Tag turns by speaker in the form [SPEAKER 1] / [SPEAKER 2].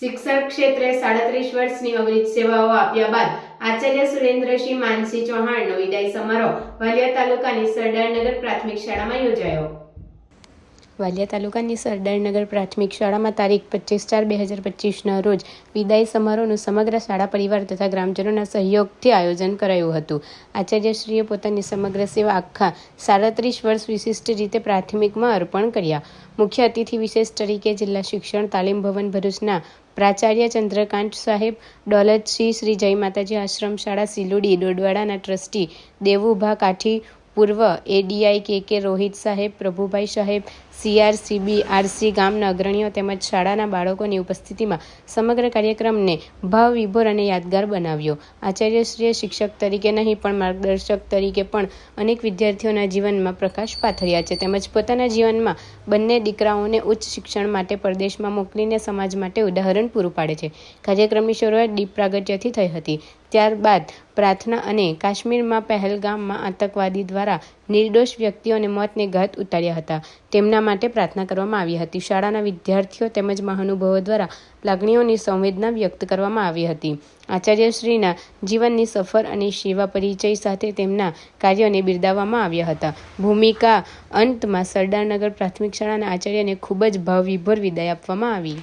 [SPEAKER 1] શિક્ષણ ક્ષેત્રે સાડત્રીસ વર્ષની અવિરત સેવાઓ આપ્યા બાદ આચાર્ય સુરેન્દ્રસિંહ માનસિંહ ચૌહાણનો વિદાય સમારોહ વાલિયા તાલુકાની સરદારનગર પ્રાથમિક શાળામાં યોજાયો. વાલિયા તાલુકાની સરદારનગર પ્રાથમિક શાળામાં તારીખ પચીસ ચાર બે હજાર પચીસના રોજ વિદાય સમારોહનું સમગ્ર શાળા પરિવાર તથા ગ્રામજનોના સહયોગથી આયોજન કરાયું હતું. આચાર્યશ્રીએ પોતાની સમગ્ર સેવા આખા સાડત્રીસ વર્ષ વિશિષ્ટ રીતે પ્રાથમિકમાં અર્પણ કર્યા. મુખ્ય અતિથિ વિશેષ તરીકે જિલ્લા શિક્ષણ, તાલીમ ભવન ભરૂચના પ્રાચાર્ય ચંદ્રકાંત સાહેબ, ડોલતસિંહ શ્રી જય માતાજી આશ્રમ શાળા સિલુડી ડોડવાડાના ટ્રસ્ટી દેવુભા કાઠી પૂર્વ એડીઆઈ કે કે રોહિત સાહેબ, પ્રભુભાઈ સાહેબ સીઆરસીબી આરસી ગામના અગ્રણીઓ તેમજ શાળાના બાળકોની ઉપસ્થિતિમાં સમગ્ર કાર્યક્રમને ભાવવિભોર અને યાદગાર બનાવ્યો. આચાર્યશ્રીએ શિક્ષક તરીકે નહીં, પણ માર્ગદર્શક તરીકે પણ અનેક વિદ્યાર્થીઓના જીવનમાં પ્રકાશ પાથર્યા છે. તેમજ પોતાના જીવનમાં બંને દીકરાઓને ઉચ્ચ શિક્ષણ માટે પરદેશમાં મોકલીને સમાજ માટે ઉદાહરણ પૂરું પાડે છે. કાર્યક્રમની શરૂઆત દીપ પ્રાગટ્યથી થઈ હતી. ત્યારબાદ પ્રાર્થના અને કાશ્મીરમાં પહેલગામમાં આતંકવાદી દ્વારા નિર્દોષ વ્યક્તિઓને મોતને ઘાત ઉતાર્યા હતા. તેમના માટે પ્રાર્થના કરવામાં આવી હતી. શાળાના વિદ્યાર્થીઓ તેમજ મહાનુભાવો દ્વારા લાગણીઓની સંવેદના વ્યક્ત કરવામાં આવી હતી. આચાર્યશ્રીના જીવનની સફર અને સેવા પરિચય સાથે તેમના કાર્યોને બિરદાવવામાં આવ્યા હતા. ભૂમિકા અંતમાં સરદારનગર પ્રાથમિક શાળાના આચાર્યને ખૂબ જ ભાવવિભોર વિદાય આપવામાં આવી.